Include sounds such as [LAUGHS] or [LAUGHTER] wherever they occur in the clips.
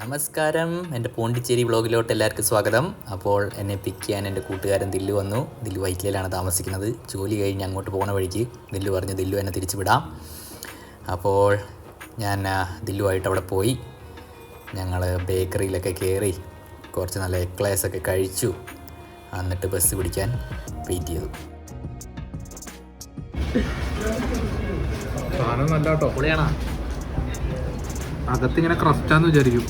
നമസ്കാരം. എന്റെ പോണ്ടിച്ചേരി വ്ളോഗിലോട്ട് എല്ലാവർക്കും സ്വാഗതം. അപ്പോൾ എന്നെ പിക്ക് ചെയ്യാൻ എന്റെ കൂട്ടുകാരൻ ദില്ലു വന്നു. ദില്ലു വൈറ്റിലയിലാണ് താമസിക്കുന്നത്. ജോലി കഴിഞ്ഞ് അങ്ങോട്ട് പോകുന്ന വഴിക്ക് ദില്ലു പറഞ്ഞു ദില്ലു എന്നെ തിരിച്ചു വിടാം. അപ്പോൾ ഞാൻ ദില്ലുവായിട്ട് അവിടെ പോയി. ഞങ്ങൾ ബേക്കറിയിലൊക്കെ കയറി കുറച്ച് നല്ല എക്ലേസ് ഒക്കെ കഴിച്ചു. എന്നിട്ട് ബസ് പിടിക്കാൻ വെയിറ്റ് ചെയ്തു. സാധനം നല്ല കേട്ടോ പൊളിയാണോ? അകത്ത് ഇങ്ങനെ ക്രസ്റ്റാന്ന് വിചാരിക്കും.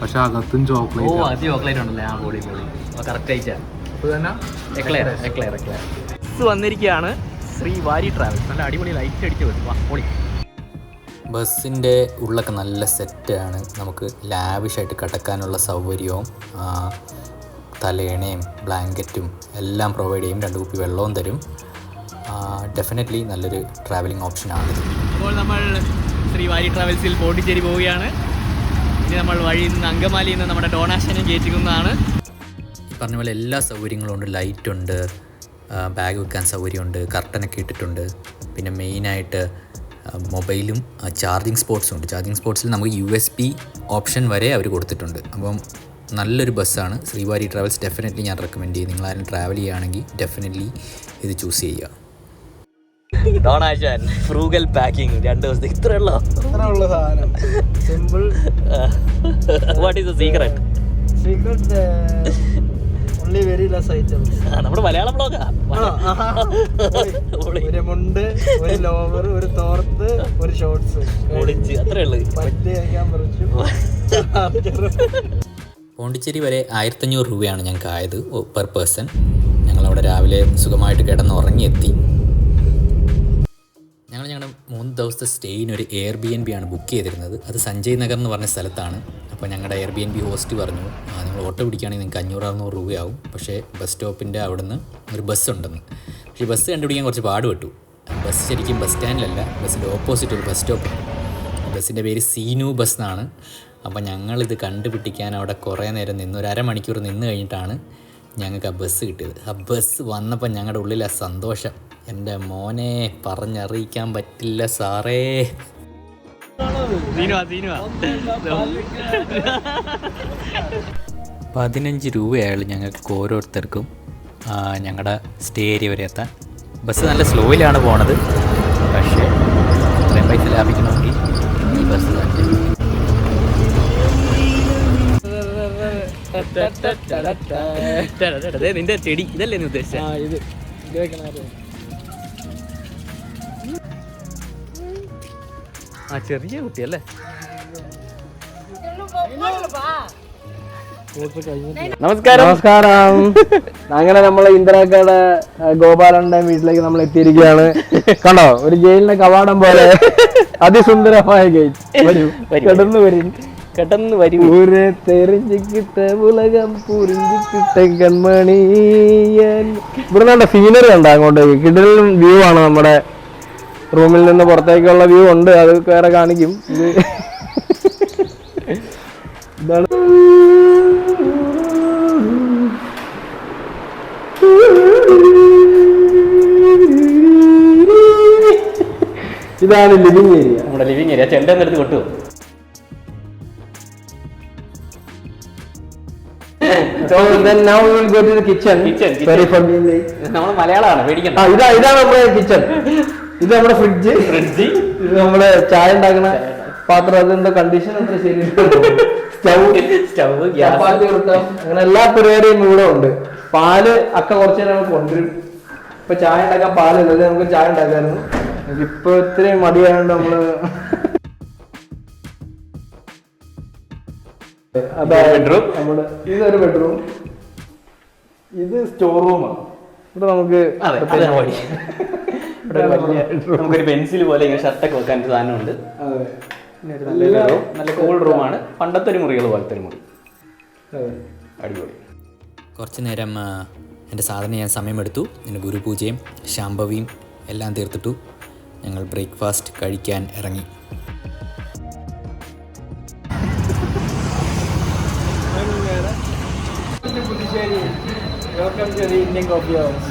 പക്ഷെ അകത്തും ഓ ചോക്ലേറ്റ് അത് ചോക്ലേറ്റ് ഉണ്ടല്ലേ? ആ പൊളി പൊളി. കറക്റ്റ് എക്ലെയർ എക്ലെയർ വന്നിരിക്കുകയാണ് ശ്രീ വാരി ട്രാവൽസ്. നല്ല അടിപൊളി ലൈറ്റ് അടിച്ച് വരും. വാ പൊളി. ബസ്സിന്റെ ഉള്ളൊക്കെ നല്ല സെറ്റാണ് നമുക്ക് ലാവിഷായിട്ട് കിടക്കാനുള്ള സൗകര്യവും തലേണയും തലയണയും ബ്ലാങ്കറ്റും എല്ലാം പ്രൊവൈഡ് ചെയ്യും. രണ്ട് കുപ്പി വെള്ളവും തരും. ഡെഫിനറ്റ്ലി നല്ലൊരു ട്രാവലിംഗ് ഓപ്ഷനാണിത് അപ്പോൾ നമ്മൾ ശ്രീ വാരി ട്രാവൽസിൽ പോണ്ടിച്ചേരി പോവുകയാണ്. ഇനി നമ്മൾ വഴിയിൽ നിന്ന് അങ്കമാലിയിൽ നിന്ന് നമ്മുടെ ഡോണാഷനെ കയറ്റിക്കുന്നതാണ്. പറഞ്ഞ പോലെ എല്ലാ സൗകര്യങ്ങളും ഉണ്ട്. ലൈറ്റ് ഉണ്ട് ബാഗ് വെക്കാൻ സൗകര്യമുണ്ട് കർട്ടനൊക്കെ ഇട്ടിട്ടുണ്ട്. പിന്നെ മെയിനായിട്ട് മൊബൈലും ചാർജിങ് സ്പോട്ട്സും ഉണ്ട്. ചാർജിങ് സ്പോട്ട്സിൽ നമുക്ക് യു എസ് പി ഓപ്ഷൻ വരെ അവർ കൊടുത്തിട്ടുണ്ട്. അപ്പം നല്ലൊരു ബസ്സാണ് ശ്രീവാരി ട്രാവൽസ് ഡെഫിനറ്റ്ലി ഞാൻ റെക്കമെൻഡ് ചെയ്യും. നിങ്ങളാരും ട്രാവൽ ചെയ്യുകയാണെങ്കിൽ ഡെഫിനറ്റ്ലി ഇത് ചൂസ് ചെയ്യുക. ഡോണാഷൻ ഫ്രൂഗൽ പാക്കിംഗ് രണ്ട് ദിവസത്തെ ഇത്ര ഉള്ള? സാധനം. Simple what is the secret secret only very less items നമ്മുടെ മലയാളം ബ്ലോഗാ ഒരു മുണ്ട് ഒരു ലോവർ ഒരു തോർത്ത് ഒരു ഷോർട്സ് ഒളിച്ച് അത്രേ ഉള്ളു. പറ്റി കഴിക്കാൻ പറിച്ചു. പോണ്ടിച്ചേരി വരെ ആയിരത്തഞ്ഞൂറ് രൂപയാണ് ഞങ്ങൾക്ക് ആയത് പെർ പേഴ്സൺ ഞങ്ങളവിടെ രാവിലെ സുഖമായിട്ട് കിടന്ന് ഉറങ്ങിയെത്തി ഞങ്ങൾ ഞങ്ങളുടെ മൂന്ന് ദിവസത്തെ സ്റ്റേയിന് ഒരു എയർ ബി എൻ ബി ആണ് ബുക്ക് ചെയ്തിരുന്നത്. അത് സഞ്ജയ് നഗർ എന്ന് പറഞ്ഞ സ്ഥലത്താണ്. അപ്പോൾ ഞങ്ങളുടെ Airbnb host പറഞ്ഞു "ആ, നിങ്ങൾ ഓട്ടോ പിടിക്കുകയാണെങ്കിൽ നിങ്ങൾക്ക് അഞ്ഞൂറ് അറുന്നൂറ് രൂപയാവും. പക്ഷേ ബസ് സ്റ്റോപ്പിന്റെ അവിടെ നിന്ന് ഒരു ബസ് ഉണ്ടെന്ന്. പക്ഷേ ബസ് കണ്ടുപിടിക്കാൻ കുറച്ച് പാടുപെട്ടു. ബസ് ശരിക്കും ബസ് സ്റ്റാൻഡിലല്ല ബസ്സിന്റെ ഓപ്പോസിറ്റ് ഒരു ബസ് സ്റ്റോപ്പാണ് ബസ്സിന്റെ പേര് സീനു ബസ് എന്നാണ്. അപ്പോൾ ഞങ്ങളിത് കണ്ടുപിടിക്കാൻ അവിടെ കുറേ നേരം നിന്ന് ഒരു അരമണിക്കൂർ നിന്ന് കഴിഞ്ഞിട്ടാണ് ഞങ്ങൾക്ക് ആ ബസ് കിട്ടിയത്. ആ ബസ് വന്നപ്പോൾ ഞങ്ങളുടെ ഉള്ളിൽ ആ സന്തോഷം എന്റെ മോനെ പറഞ്ഞറിയിക്കാൻ പറ്റില്ല സാറേ. പതിനഞ്ച് രൂപയായുള്ളൂ ഞങ്ങൾക്ക് ഓരോരുത്തർക്കും. ഞങ്ങളുടെ സ്റ്റേ ഏരിയ വരെ എത്താൻ. ബസ് നല്ല സ്ലോയിലാണ് പോണത്. പക്ഷേ ഇത്രയും പൈസ ലാഭിക്കണമെങ്കിൽ ഈ ബസ് തന്നെ. നിന്റെ ചെടി. ഇതല്ലേ നീ ഉദ്ദേശിച്ചത് ആ ചെറിയ കുട്ടിയല്ലേ? നമസ്കാരം. നമസ്കാരം. അങ്ങനെ നമ്മൾ ഇന്ദിരാക്കയുടെ ഗോപാലന്റെ വീട്ടിലേക്ക് നമ്മൾ എത്തിയിരിക്കുകയാണ്. കണ്ടോ? ഒരു ജയിലിന്റെ കവാടം പോലെ. അതിസുന്ദരമായ ഗേറ്റ്. വരൂ. കിടന്നു വരും. കിടന്ന് വരും. ഊരെ തെറിഞ്ഞിക്കിട്ട ഉലകം പുരിഞ്ഞിക്കിട്ട കൺമണിയൻ. ഇവിടെ നല്ല സീനറി ഉണ്ട് അങ്ങോട്ടേക്ക്? കിടലും വ്യൂ ആണ് നമ്മുടെ റൂമിൽ നിന്ന് പുറത്തേക്കുള്ള വ്യൂ ഉണ്ട് അത് വേറെ കാണിക്കും. ഇത് ഇതാണ്. ഇതാണ് ലിവിങ് ഏരിയ നമ്മുടെ ലിവിങ് ഏരിയ ചെണ്ട എടുത്ത് കൊട്ടു. Kitchen kitchen. നമ്മൾ മലയാളമാണ് പേടിക്കണ്ട. ഇതാ ഇതാണ് നമ്മുടെ കിച്ചൺ ഇത് നമ്മുടെ ഫ്രിഡ്ജ് ഫ്രിഡ്ജ് ഇത് നമ്മുടെ ചായ ഉണ്ടാക്കണ പാത്രം. അതിന്റെ കണ്ടീഷൻ അത്ര ശരി? സ്റ്റൗ. സ്റ്റവ് ചപ്പാത്തി കൊടുക്കാം. അങ്ങനെ എല്ലാ പരിപാടിയും ഇവിടെ ഉണ്ട്. പാൽ അക്ക കുറച്ച് നേരം കൊണ്ടുവരും. ഇപ്പൊ ചായ ഉണ്ടാക്കാൻ പാലില്ല അല്ലെങ്കിൽ നമുക്ക് ചായ ഉണ്ടാക്കാമായിരുന്നു ഇപ്പൊ ഇത്രയും മടിയായോണ്ട് നമ്മൾ ബെഡ്റൂം നമ്മുടെ ഇതൊരു ബെഡ്റൂം ഇത് സ്റ്റോർ റൂമാണ് ഇവിടെ നമുക്ക് അതെ ഇവിടെ ഒരു വലിയ നമുക്കൊരു പെൻസിൽ പോലെ ഇങ്ങനെ ഷർട്ടൊക്കെ വെക്കാൻ ഒരു സാധനമുണ്ട്. അതെ. പിന്നെ റൂം നല്ല കൂൾ റൂമാണ് പണ്ടത്തെ ഒരു മുറികൾ പോലത്തെ ഒരു മുറി. അടിപൊളി. കുറച്ച് നേരം എന്റെ സാധനം ഞാൻ സമയമെടുത്തു. എന്റെ ഗുരുപൂജയും ശാംഭവിയും എല്ലാം തീർത്തിട്ടു. ഞങ്ങൾ ബ്രേക്ക്ഫാസ്റ്റ് കഴിക്കാൻ ഇറങ്ങി. Welcome to Indian coffee house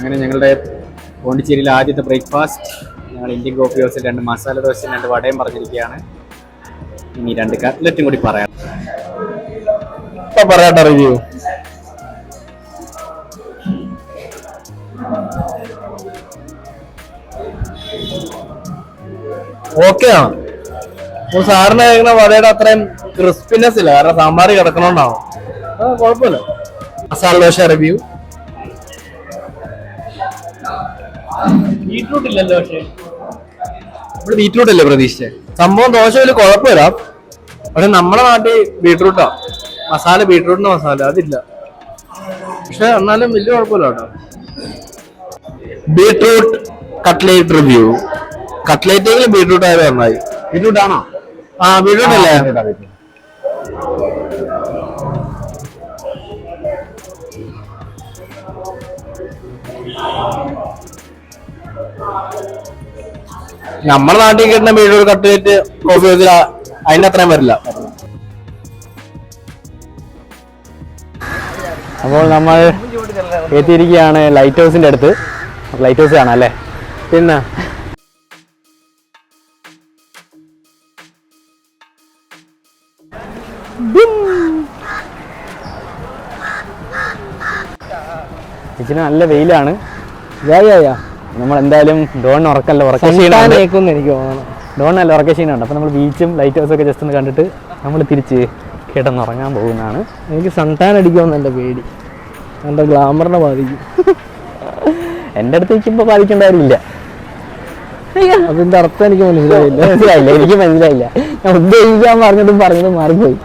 അങ്ങനെ ഞങ്ങളുടെ പോണ്ടിച്ചേരിയിലെ ആദ്യത്തെ ബ്രേക്ക്ഫാസ്റ്റ്. ഞങ്ങൾ ഇന്ത്യൻ കോഫി ഹൗസിൽ രണ്ട് മസാല ദോശയും രണ്ട് വടയും പറഞ്ഞിരിക്കുകയാണ്. ഇനി രണ്ട് കട്ട്ലറ്റും കൂടി പറയാം. പറയാട്ടോ റിവ്യൂ ഓക്കെ ആണ്. അപ്പൊ സാറിന് കഴിക്കുന്ന വടയുടെ അത്രയും ക്രിസ്പിനെസ് ഇല്ല. കാരണം സാമ്പാർ കിടക്കണോണ്ടാവും. കുഴപ്പമില്ല. മസാല ദോശ റിവ്യൂ ബീട്രൂട്ട് ഇല്ലല്ലോ പക്ഷേ. ഇവിടെ ബീട്രൂട്ട് അല്ലേ പ്രതീക്ഷിച്ചത് സംഭവം ദോശ വലിയ കുഴപ്പമില്ല. പക്ഷെ നമ്മുടെ നാട്ടിൽ ബീട്രൂട്ടാ മസാല ബീട്രൂട്ടിന്റെ മസാല അതില്ല. പക്ഷെ എന്നാലും വലിയ കുഴപ്പമില്ല കേട്ടോ. Beetroot cutlet review. കട്ട്ലേറ്റെങ്കിലും ബീട്രൂട്ട് ആയത് നന്നായി. ബീട്രൂട്ട് ആണോ ആ ബീട്രൂട്ട് അല്ലേ നമ്മുടെ നാട്ടിൽ കിട്ടുന്ന ബീട്രൂട്ട് കട്ട്ലേറ്റ് കോഫി വെച്ചില്ല അതിന്റെ അത്രയും വരില്ല. അപ്പോൾ നമ്മൾ എത്തിയിരിക്കുകയാണ് ലൈറ്റ് ഹൗസിന്റെ അടുത്ത്. ലൈറ്റ് ഹൗസ് ആണ് അല്ലേ? പിന്നെ. ഇച്ചിരി നല്ല വെയിലാണ്. നമ്മൾ എന്തായാലും ഡോൺ ഉറക്കല്ല ഉറക്ക എനിക്ക് തോന്നുന്നു. ഡോൺ നല്ല ഉറക്ക ക്ഷീണമുണ്ട്. അപ്പോൾ നമ്മൾ ബീച്ചും ലൈറ്റ് ഹൗസും ഒക്കെ ജസ്റ്റ് ഒന്ന് കണ്ടിട്ട് നമ്മൾ തിരിച്ച് കിടന്നുറങ്ങാൻ പോകുന്നതാണ്. എനിക്ക് സൺടാൻ അടിക്കുമെന്ന് എന്റെ പേടി. എന്റെ ഗ്ലാമറിനെ ബാധിക്കും. എന്റെ അടുത്ത് നിൽക്കുമ്പോൾ ബാധിക്കേണ്ടവരില്ല അതിന്റെ അതിന്റെ അർത്ഥം എനിക്ക് മനസ്സിലായില്ല. മനസ്സിലായില്ല എനിക്ക് മനസ്സിലായില്ല. ഞാൻ ഉദ്ദേശിക്കാൻ പറഞ്ഞതും പറഞ്ഞതും മാറിപ്പോയി.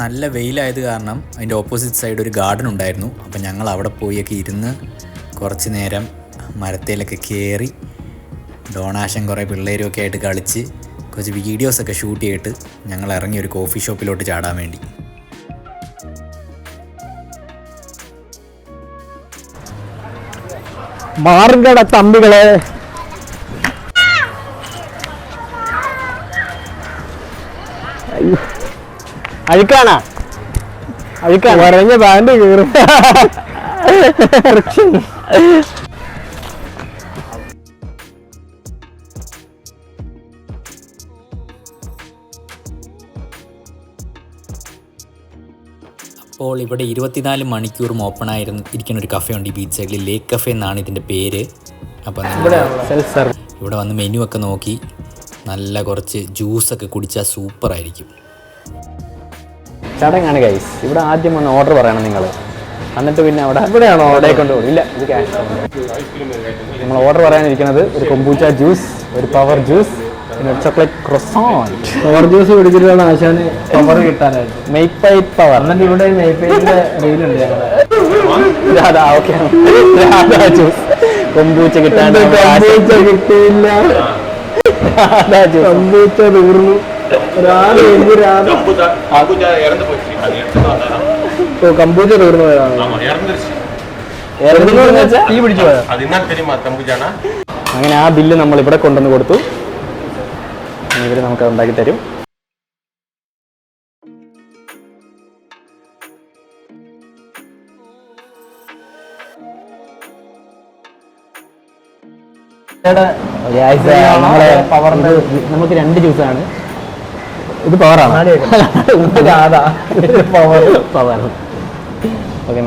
നല്ല വെയിലായത് കാരണം അതിന്റെ ഓപ്പോസിറ്റ് സൈഡ് ഒരു ഗാർഡൻ ഉണ്ടായിരുന്നു. അപ്പം ഞങ്ങൾ അവിടെ പോയൊക്കെ ഇരുന്ന് കുറച്ച് നേരം മരത്തേലൊക്കെ കയറി ഡോണാഷൻ കുറേ പിള്ളേരും ഒക്കെ ആയിട്ട് കളിച്ച് കുറച്ച് വീഡിയോസൊക്കെ ഷൂട്ട് ചെയ്തിട്ട് ഞങ്ങൾ ഇറങ്ങി ഒരു കോഫി ഷോപ്പിലോട്ട് ചാടാൻ വേണ്ടി. മാർഗട തമ്പികളെ അഴുക്കാണാ? അഴുക്കാണ്? പറഞ്ഞ പാൻഡ് കീറും. [LAUGHS] അപ്പോൾ ഇവിടെ ഇരുപത്തിനാല് മണിക്കൂറും ഓപ്പൺ ആയിരുന്നു ഇരിക്കുന്ന ഒരു കഫേ ഉണ്ട് ഈ ബീച്ച് സൈഡിൽ ലേക്ക് കഫേ എന്നാണ് ഇതിന്റെ പേര്. അപ്പം ഇവിടെ വന്ന് മെനു ഒക്കെ നോക്കി നല്ല കുറച്ച് ജ്യൂസൊക്കെ കുടിച്ചാൽ സൂപ്പറായിരിക്കും. ചടങ്ങാണ് ഗൈസ് ഇവിടെ ആദ്യം ഒന്ന് ഓർഡർ പറയണം നിങ്ങൾ എന്നിട്ട് പിന്നെ അവിടെ ഇവിടെയാണോ അവിടെ കൊണ്ടുപോകും. ഇല്ല ഇത് ക്യാഷ് നമ്മൾ ഓർഡർ പറയാനിരിക്കുന്നത് ഒരു കൊമ്പൂച്ച ജ്യൂസ് ഒരു പവർ ജ്യൂസ് പിന്നെ ഒരു ചോക്ലേറ്റ് ക്രൊസോൺ പവർ ജ്യൂസ് കുടിച്ചിട്ടാണ് ആശാന് പവർ കിട്ടാനായിട്ട്. മെയ്പൈ പവർ എന്നിട്ട് ഇവിടെ നെയ്പേരിന്റെ റീലുണ്ട് Radha okay Radha juice kombucha കിട്ടാൻ കിട്ടിയില്ല. രാധാ ജ്യൂസ് കൊമ്പൂച്ച തീർന്നു. ഓ അങ്ങനെ ആ ബില്ല് നമ്മൾ ഇവിടെ കൊണ്ടുവന്ന് കൊടുത്തു. ഇവർ നമുക്ക് ഉണ്ടാക്കി തരും. നമുക്ക് രണ്ട് ജ്യൂസാണ് ഇത് പവറാണ് പവർ ഓക്കെ.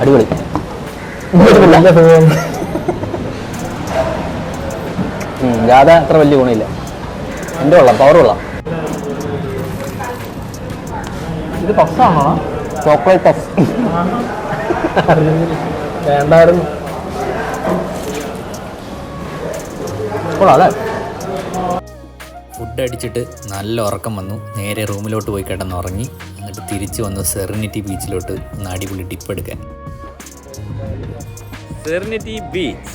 അടിപൊളി. രാധ അത്ര വലിയ ഗുണമില്ല. എന്റെ കൊള്ളാം പവർ കൊള്ളാം ഇത് പഫ്സാണോ ചോക്ലേറ്റ് പഫ് വേണ്ടായിരുന്നു. കൊള്ളാം അല്ലേ? ഫുഡ് അടിച്ചിട്ട് നല്ല ഉറക്കം വന്നു. നേരെ റൂമിലോട്ട് പോയി കിടന്ന് ഉറങ്ങി എന്നിട്ട് തിരിച്ചു വന്നു സെറിനിറ്റി ബീച്ചിലോട്ട് ഒന്ന് അടിപൊളി ടിപ്പ് എടുക്കാൻ. Serenity Beach.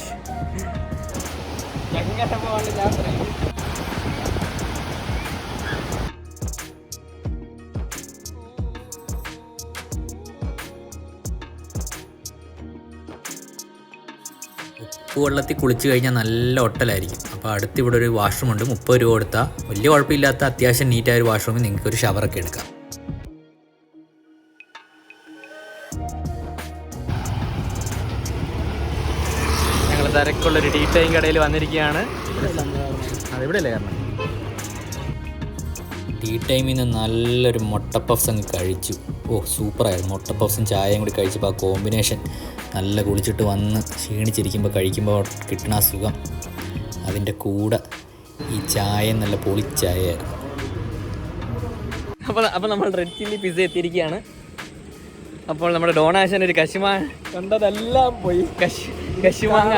ഉപ്പ് വെള്ളത്തിൽ കുളിച്ച് കഴിഞ്ഞാൽ നല്ല ഒട്ടലായിരിക്കും. അപ്പോൾ അടുത്തിവിടെ അടുത്ത് ഇവിടെ ഒരു വാഷ്റൂം ഉണ്ട് മുപ്പത് രൂപ കൊടുത്താൽ വലിയ കുഴപ്പമില്ലാത്ത അത്യാവശ്യം നീറ്റായ ഒരു വാഷ്റൂമിൽ നിങ്ങൾക്ക് ഒരു ഷവറൊക്കെ എടുക്കാം. ഞങ്ങൾ തിരക്കുള്ളൊരു ടീ ടൈം കടയിൽ വന്നിരിക്കുകയാണ്. അതെവിടെ അല്ലേ കാരണം? ടീ ടൈമിൽ നിന്ന് നല്ലൊരു മുട്ട പഫ്സ് അങ്ങ് കഴിച്ചു. ഓ സൂപ്പറായിരുന്നു. മുട്ട പഫ്സും ചായയും കൂടി കഴിച്ചപ്പോൾ ആ കോമ്പിനേഷൻ നല്ല കുളിച്ചിട്ട് വന്ന് ക്ഷീണിച്ചിരിക്കുമ്പോൾ കഴിക്കുമ്പോൾ കിട്ടണ സുഖം. അതിന്റെ കൂടെ ഈ ചായ നല്ല പൊളിച്ചായായിരുന്നു അപ്പോൾ അപ്പോൾ നമ്മൾ റെഡ് ചില്ലി പിസ്സ എത്തിയിരിക്കുകയാണ്. അപ്പോൾ നമ്മുടെ ഡോണാശൻ ഒരു കശുമാ കണ്ടതെല്ലാം പോയി. കശ് കശുമാങ്ങ.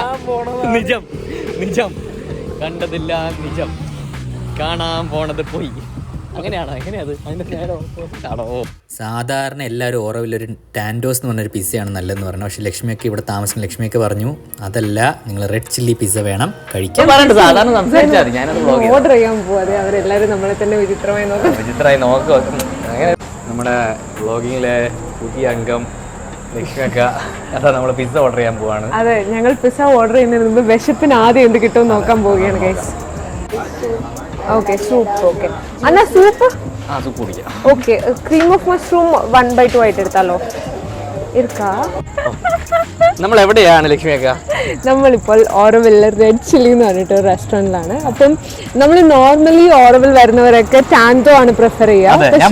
നിജം നിജം. കണ്ടതില്ല നിജം. കാണാൻ പോണത് പോയി. അങ്ങനെയാണോ? എങ്ങനെയത് അതിന്റെ നേരം ആണോ സാധാരണ എല്ലാവരും ഓറവിലൊരു ടാൻഡോസ് എന്ന് പറഞ്ഞൊരു പിസ്സയാണ് നല്ലതെന്ന് പറഞ്ഞു പക്ഷെ ലക്ഷ്മിയൊക്കെ ഇവിടെ താമസിക്കുന്ന ലക്ഷ്മിയൊക്കെ പറഞ്ഞു അതല്ല നിങ്ങൾ റെഡ് ചില്ലി പിസ്സ വേണം കഴിക്കാൻ പറഞ്ഞു സാധാരണ സംസാരിച്ചാൽ ഞാനത് ഓർഡർ ചെയ്യാൻ പോവാതെ അവരെല്ലാവരും നമ്മളെ തന്നെ വിചിത്രമായി നോക്കാം. വിചിത്രമായി നോക്കുക അങ്ങനെ. നമ്മുടെ ബ്ലോഗിങ്ങിലെ പുതിയ അംഗം ലക്ഷ്മിയൊക്കെ അതാ നമ്മൾ പിസ്സ ഓർഡർ ചെയ്യാൻ പോവാണ്. അതെ ഞങ്ങൾ പിസ്സ ഓർഡർ ചെയ്യുന്നതിന് മുമ്പ് വിശപ്പിന് ആദ്യം എന്ത് കിട്ടും നോക്കാൻ പോവുകയാണ് ഗൈസ് ഓക്കെ സൂപ്പ് ഓക്കെ എന്നാ സൂപ്പ് ആ സൂപ്പ് കുടിക്കാം. Okay cream of mushroom one by two ആയിട്ട് എടുത്താലോ? ഇരിക്കാ നമ്മൾ എവിടെയാണ് ലക്ഷ്മിയൊക്കെ? നമ്മളിപ്പോൾ ഓറവില്ല റെഡ് ചില്ലി എന്ന് പറഞ്ഞിട്ട് ഒരു റെസ്റ്റോറന്റിലാണ് അപ്പം നമ്മൾ നോർമലി ഓറവിൽ വരുന്നവരൊക്കെ ടാൻഡോ ആണ് പ്രിഫർ ചെയ്യുക.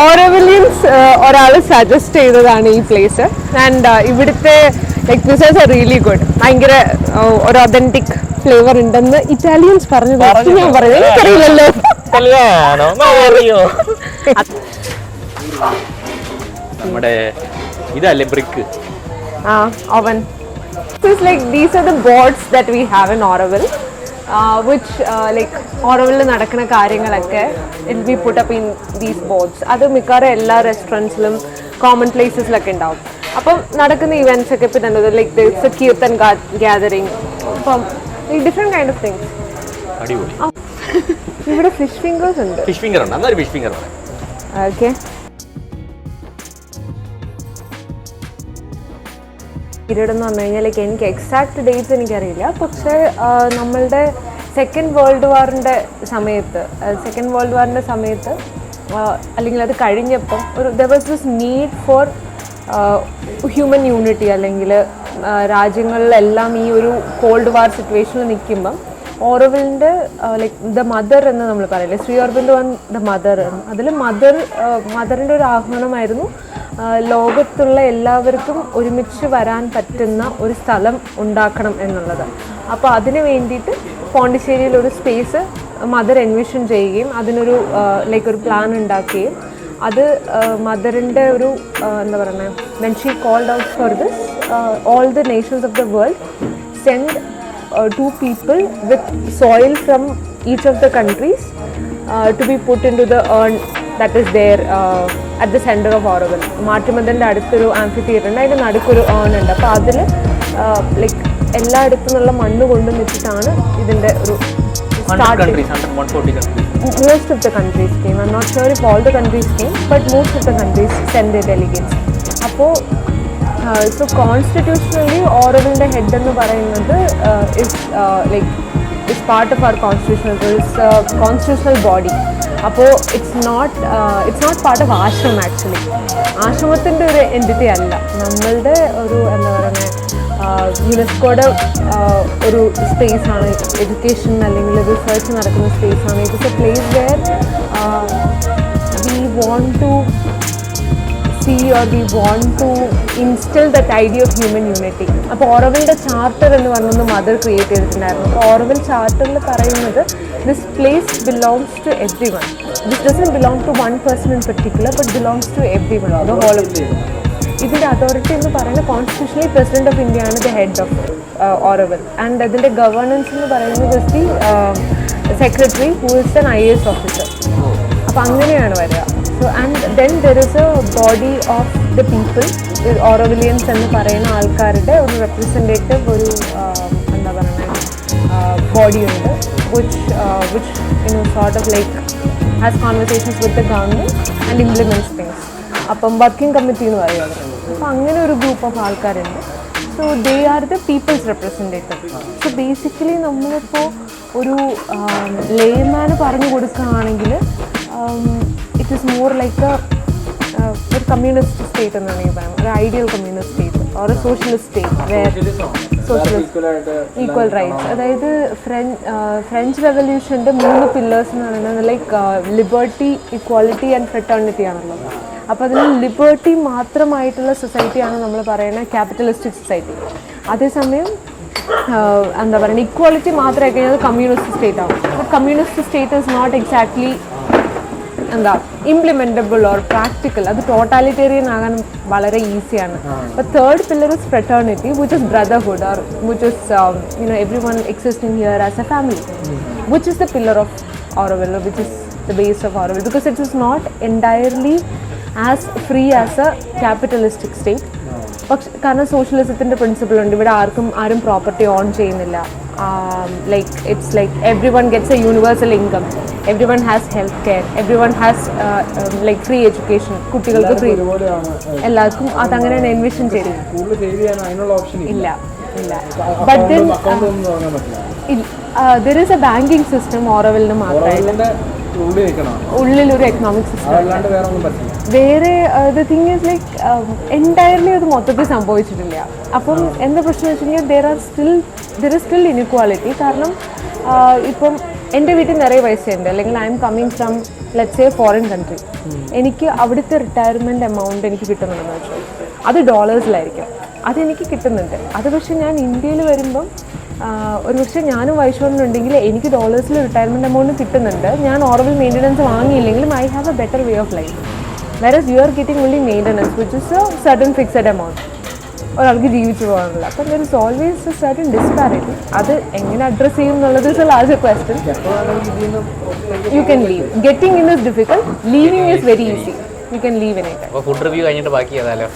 ഓറവിലിയൻസ് ഒരാൾ സജസ്റ്റ് ചെയ്തതാണ് ഈ പ്ലേസ് ആൻഡ് ഇവിടുത്തെ like pizzas a really good ഭയങ്കര uh, ഒരു ഒതന്റിക് ഫ്ലേവർ ഉണ്ടെന്ന് ഇറ്റാലിയൻസ് പറഞ്ഞു. ഞാൻ പറഞ്ഞു എനിക്കറിയില്ലല്ലോ [LAUGHS] നമ്മുടെ ഇതല്ലേ ബ്രിക്ക് ആ oven it's like these are the boards that we have in Auroville which like Auroville നടക്കുന്ന കാര്യങ്ങളൊക്കെ it be put up in these boards അത് മിക്കവാറും എല്ലാ റെസ്റ്റോറന്റ്സിലും കോമൺ പ്ലേസസിലൊക്കെ ഉണ്ടാവും. അപ്പം നടക്കുന്ന ഇവന്റ്സ് ഒക്കെ ഇപ്പം തന്നെ ലൈക്ക് ദ കീർത്തൻ ഗ്യാതറിങ് അപ്പം ഡിഫറെന്റ് കൈൻഡ് ഓഫ് തിങ്സ് അടിപൊളി. ഇവിടെ ഫിഷ് ഫിംഗേഴ്സ് ഉണ്ട്. ഫിഷ് ഫിംഗർ ഉണ്ട്. അന്നൊരു ഫിഷ് ഫിംഗർ ഉണ്ട് ഓക്കെ പീരീഡ് എന്ന് പറഞ്ഞു കഴിഞ്ഞാൽ എനിക്ക് എക്സാക്ട് ഡേറ്റ്സ് എനിക്കറിയില്ല. പക്ഷേ നമ്മളുടെ സെക്കൻഡ് വേൾഡ് വാറിന്റെ സമയത്ത് സെക്കൻഡ് വേൾഡ് വാറിന്റെ സമയത്ത് അല്ലെങ്കിൽ അത് കഴിഞ്ഞപ്പം ഒരു the was this need for human unity അല്ലെങ്കിൽ രാജ്യങ്ങളിലെല്ലാം ഈ ഒരു കോൾഡ് വാർ സിറ്റുവേഷനിൽ നിൽക്കുമ്പം ഓറോവിലിന്റെ ലൈക്ക് ദ മദർ എന്ന് നമ്മൾ പറയില്ലേ ശ്രീ ഓർബിന്റെ വൺ ദ മദർ അതിൽ മദർ മദറിന്റെ ഒരു ആഹ്വാനമായിരുന്നു ലോകത്തുള്ള എല്ലാവർക്കും ഒരുമിച്ച് വരാൻ പറ്റുന്ന ഒരു സ്ഥലം ഉണ്ടാക്കണം എന്നുള്ളത്. അപ്പോൾ അതിന് വേണ്ടിയിട്ട് പോണ്ടിച്ചേരിയിൽ ഒരു സ്പേസ് മദർ എൻവിഷൻ ചെയ്യുകയും അതിനൊരു ലൈക്ക് ഒരു പ്ലാൻ ഉണ്ടാക്കുകയും അത് മദറിന്റെ ഒരു എന്താ പറയുന്നത് when she called out for this all the nations of the world send uh, two people with soil from each of the countries uh, to be put into the urn that is there uh, at the center of Oroville. മാറ്റുമതിന്റെ അടുത്തൊരു amphi theatre ഉണ്ട് അതിന്റെ നടുക്കൊരു earn ഉണ്ട് അപ്പോൾ അതിൽ like എല്ലായിടത്തു നിന്നുള്ള മണ്ണ് കൊണ്ടുവന്നിട്ടാണ് ഇതിന്റെ ഒരു countries hundred one forty countries most of the countries came. I'm not sure if all the countries came, but most of the countries sent their delegates. അപ്പോൾ സോ കോൺസ്റ്റിറ്റ്യൂഷണലി ഓറലിന്റെ ഹെഡ് എന്ന് പറയുന്നത് is like it's part of our constitutional it's constitutional body അപ്പോൾ it's not it's not part of ashram actually ആശ്രമത്തിന്റെ ഒരു entity അല്ല. നമ്മളുടെ ഒരു എന്താ പറയുന്നത് യുനെസ്കോയുടെ ഒരു സ്പേസാണ് എഡ്യൂക്കേഷൻ അല്ലെങ്കിൽ റിസർച്ച് നടക്കുന്ന സ്പേസാണ് it's a place where we want to see or we want to install that idea of human unity അപ്പോൾ ഓറവിന്റെ ചാർട്ടർ എന്ന് പറഞ്ഞൊന്ന് മദർ ക്രിയേറ്റ് ചെയ്തിട്ടുണ്ടായിരുന്നു. അപ്പോൾ ഓറവൽ ചാർട്ടറിൽ പറയുന്നത് this place belongs to everyone this doesn't belong to one person in particular but belongs to everyone the whole of ഇതിന്റെ authority എന്ന് പറയുന്നത് കോൺസ്റ്റിറ്റ്യൂഷണലി പ്രസിഡന്റ് ഓഫ് ഇന്ത്യ ആണ് the head of Auroville. And അതിന്റെ governance എന്ന് പറയുന്നത് the secretary who is N I S officer അപ്പോൾ അങ്ങനെയാണ് വരിക. So and then there is a body of the people Aurovilians എന്ന് പറയുന്ന ആൾക്കാരുടെ ഒരു റെപ്രസെന്റേറ്റീവ് ഒരു ആഹ്, എന്താ പറയുന്നത് ബോഡി ഉണ്ട് which which you know sort of like has conversations with the government and implements things അപ്പം വർക്കിംഗ് കമ്മിറ്റി എന്ന് പറയും അതിന് അപ്പോൾ അങ്ങനെ ഒരു ഗ്രൂപ്പ് ഓഫ് ആൾക്കാരുണ്ട്. So they are the people's representative so basically നമ്മളിപ്പോൾ ഒരു ലേമാന് പറഞ്ഞു കൊടുക്കുകയാണെങ്കിൽ ഇറ്റ് ഈസ് മോർ ലൈക്ക് ഒരു കമ്മ്യൂണിസ്റ്റ് സ്റ്റേറ്റ് എന്ന് വേണമെങ്കിൽ പറയാം. ഒരു ideal communist state or a socialist state where socialist equal rights അതായത് ഫ്രഞ്ച് ഫ്രഞ്ച് റെവല്യൂഷന്റെ മൂന്ന് പില്ലേഴ്സ് എന്ന് പറയുന്നത് like liberty equality and fraternity ആണല്ലോ. അപ്പോൾ അതിന് ലിബർട്ടി മാത്രമായിട്ടുള്ള സൊസൈറ്റിയാണ് നമ്മൾ പറയുന്നത് ക്യാപിറ്റലിസ്റ്റിക് സൊസൈറ്റി അതേസമയം ആഹ് എന്താ പറയുക ഇക്വാളിറ്റി മാത്രമായി കഴിഞ്ഞാൽ കമ്മ്യൂണിസ്റ്റ് സ്റ്റേറ്റ് ആവും. Communist state is not exactly എന്താ ഇംപ്ലിമെന്റബിൾ ഓർ പ്രാക്ടിക്കൽ അത് ടോട്ടാലിറ്റേറിയൻ ആകാൻ വളരെ ഈസിയാണ് അപ്പോൾ third pillar is fraternity which is brotherhood or which is you know everyone existing here as a family which is the pillar of Auroville which is the base of Auroville because it is not entirely as free as a capitalistic state പക്ഷെ കാരണം സോഷ്യലിസത്തിന്റെ principle ഉണ്ട്. ഇവിടെ ആർക്കും ആരും property own ചെയ്യുന്നില്ല. Like it's like everyone gets a universal income everyone has health care everyone has like free education കുട്ടികൾക്ക് free എല്ലാവർക്കും അതങ്ങനെ എൻവിഷൻ ചെയ്തു ഇല്ല. ഇല്ല but then there is a banking system ഓറവലിന് മാത്രമായിട്ട്. ഉള്ളിൽ ഒരു ഉള്ളിലൊരു എക്കണോമിക് സിസ്റ്റം വേറെ the thing is like entirely അത് മൊത്തത്തിൽ സംഭവിച്ചിട്ടില്ല. അപ്പം എന്താ പ്രശ്നം വെച്ച് കഴിഞ്ഞാൽ there are still there is still inequality കാരണം ഇപ്പം എന്റെ വീട്ടിൽ നിറയെ പൈസയുണ്ട്. അല്ലെങ്കിൽ I'm coming from let's a foreign country എനിക്ക് അവിടുത്തെ റിട്ടയർമെന്റ് എമൗണ്ട് എനിക്ക് കിട്ടുന്നുണ്ടെന്ന് വെച്ചാൽ അത് ഡോളേഴ്സിലായിരിക്കും അതെനിക്ക് കിട്ടുന്നുണ്ട്. അത് പക്ഷേ ഞാൻ ഇന്ത്യയിൽ വരുമ്പം ആഹ് ഒരു പക്ഷേ ഞാനും വൈശ്വരനുണ്ടെങ്കിൽ എനിക്ക് ഡോളേഴ്സിൽ റിട്ടയർമെന്റ് എമൗണ്ട് കിട്ടുന്നുണ്ട്. ഞാൻ Auroville maintenance വാങ്ങിയില്ലെങ്കിലും I have a better way of life whereas you are getting only maintenance which is a certain fixed amount ഒരാൾക്ക് ജീവിച്ചു പോകാനുള്ള അപ്പം there is always a certain disparity അത് എങ്ങനെ അഡ്രസ്സ് ചെയ്യും എന്നുള്ളത് is a large question you can leave getting in is difficult leaving is very easy you can leave in it അപ്പോൾ food review കഴിഞ്ഞിട്ട് ബാക്കി ഏതായാലും?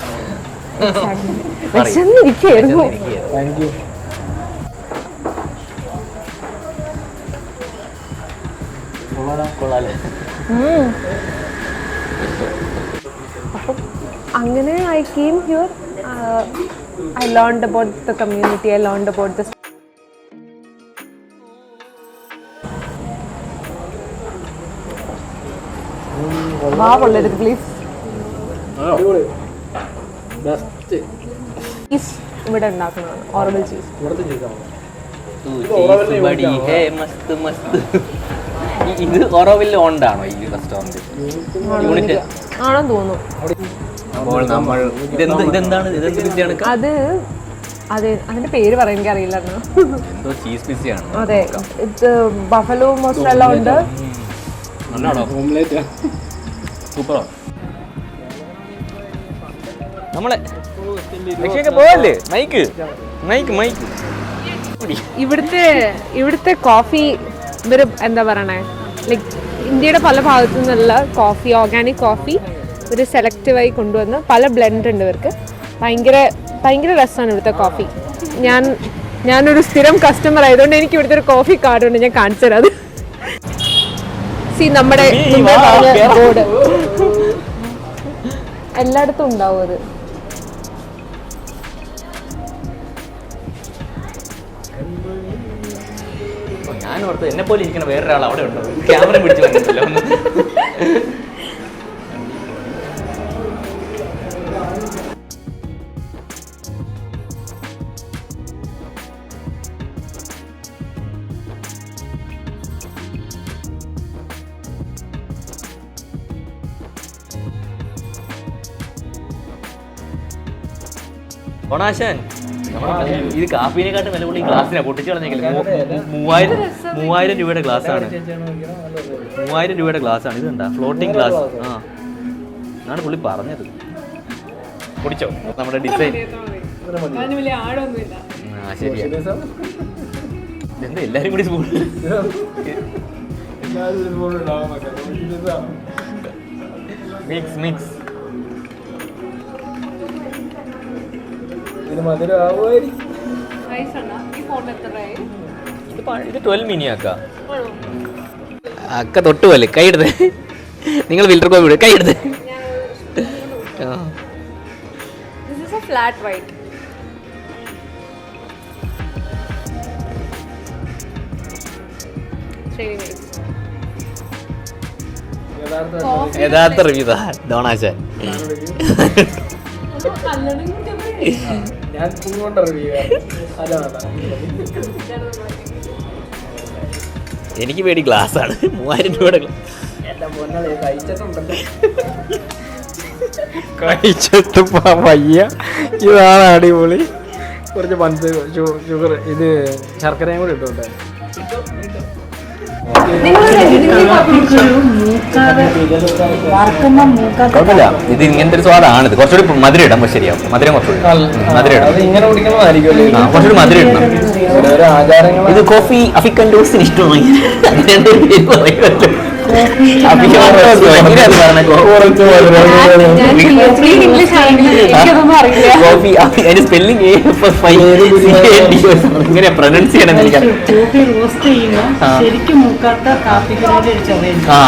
വിശന്നിരിക്കുകയായിരുന്നു. താങ്ക് യു അപ്പം അങ്ങനെ I came here I learned about the community I learned about the please best cheese ഇവിടെ ഉണ്ടാക്കുന്നതാണ് ഓറബിൾ cheese മസ്ത് മസ്ത്. ഇത് ഓറോവിൽ ഓണ്ടാണോ ഈ റെസ്റ്റോറന്റ് യൂണിറ്റ് ആണെന്ന് തോന്നുന്നു. അപ്പോൾ നമ്മൾ ഇതെന്ത് ഇതെന്താണ്? ഇതെന്ത് പിസിയാണ് അത് അതെ അതിന്റെ പേര് പറയാൻ എനിക്ക് അറിയില്ലായിരുന്നു. എന്തോ ചീസ് പിസിയാണ് അതെ ഇത് ബഫലോ മോസ്റ്ററല്ല ഉണ്ട്. ഓംലേറ്റ് സൂപ്പറോ നമ്മളെ പോവല്ലേ മൈക്ക്. Mic mic. ഇവിടുത്തെ ഇവിടുത്തെ കോഫി ഇവർ എന്താ പറയണേ? ലൈക്ക് ഇന്ത്യയുടെ പല ഭാഗത്തു നിന്നുള്ള കോഫി ഓർഗാനിക് കോഫി ഒരു സെലക്റ്റീവായി കൊണ്ടുവന്ന് പല ബ്ലെൻഡ് ഉണ്ട് ഇവർക്ക്. ഭയങ്കര ഭയങ്കര രസമാണ് ഇവിടുത്തെ കോഫി ഞാൻ ഞാനൊരു സ്ഥിരം കസ്റ്റമർ ആയതുകൊണ്ട് എനിക്ക് ഇവിടുത്തെ ഒരു കോഫി കാർഡ് ഉണ്ട്. ഞാൻ കാണിച്ചു തരാം അത്. സി നമ്മുടെ ബോർഡ് എല്ലായിടത്തും ഉണ്ടാവും അത്. ഞാൻ ഓർത്ത് എന്നെ പോലെ ഇരിക്കുന്ന വേറൊരാൾ അവിടെ ഉണ്ടോ? ക്യാമറ പിടിച്ച് വന്നിട്ടില്ല ഓണാശാൻ. ഇത് കാപ്പീനെക്കാട്ടും വില കൂടി ഗ്ലാസ്സിനാ. പൊട്ടിച്ചു കളഞ്ഞെങ്കിൽ മൂവായിരം മൂവായിരം രൂപയുടെ ഗ്ലാസ് ആണ് മൂവായിരം രൂപയുടെ ഗ്ലാസ് ആണ് ഇതെന്താ ഫ്ലോട്ടിംഗ് ഗ്ലാസ്. ആ. ആണ് പുള്ളി പറഞ്ഞത്. പൊടിച്ചോ? നമ്മുടെ ഡിസൈൻ. ആ ശരിയാ. എന്താ എല്ലാരും കൂടി സ്പൂൺ മിക്സ് മിക്സ് ഇത് മധുരമാവുമായിരിക്കും ഇത് അക്ക. തൊട്ടു തൊട്ട് പോലെ കൈയെടുത്ത് നിങ്ങൾ ഫിൽറ്റർ കോപ്പി കൈ കൈയെടുത്ത് ഫ്ലാറ്റ് വൈറ്റ് യഥാർത്ഥ റിവ്യൂ ഡോണാശാൻ ഞാൻ എനിക്ക് പേടി ഗ്ലാസ് ആണ് മൂവായിരം രൂപയുടെ. കഴിച്ചെത്തു വയ്യ ഇതാണ് അടിപൊളി. കുറച്ച് പഞ്ച് ഷുഗർ ഇത് ശർക്കരയും കൂടി ഇട്ടുണ്ട് കുഴപ്പമില്ല. ഇത് ഇങ്ങനത്തെ ഒരു സ്വാദാണിത്. ഇത് കുറച്ചുകൂടി മധുരം ഇടാം പക്ഷെ ശരിയാവും. മധുരം കുറച്ചുകൂടി മധുര ഇടാം. കുറച്ചുകൂടി മധുരം ഇടണം. ഇത് കോഫി അഫിക്കൻ ഡോസിന് ഇഷ്ടമായി. കോഫി അതിന്റെ സ്പെല്ലിംഗ് പ്രൊനൗൺസ് ചെയ്യണം ചുവയുണ്ട് ആ.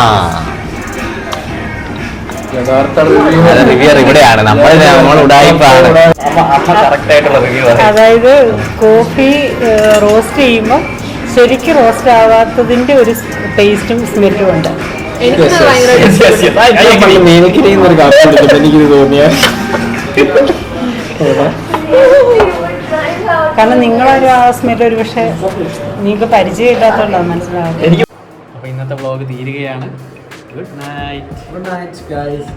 യഥാർത്ഥ ഇവിടെയാണ്. നമ്മൾ റിവ്യൂ അതായത് കോഫി റോസ്റ്റ് ചെയ്യുമ്പോൾ ശരിക്കും റോസ്റ്റ് ആവാത്തതിന്റെ ഒരു ടേസ്റ്റും സ്മെല്ലും ഉണ്ട്. കാരണം നിങ്ങളൊരു ആ സ്മെല്ല് ഒരു പക്ഷെ നിങ്ങൾക്ക് പരിചയമില്ലാത്തതുകൊണ്ടാണ് മനസ്സിലാവുന്നത്. അപ്പൊ ഇന്നത്തെ വ്ലോഗ് തീരുകയാണ്. Good night good night guys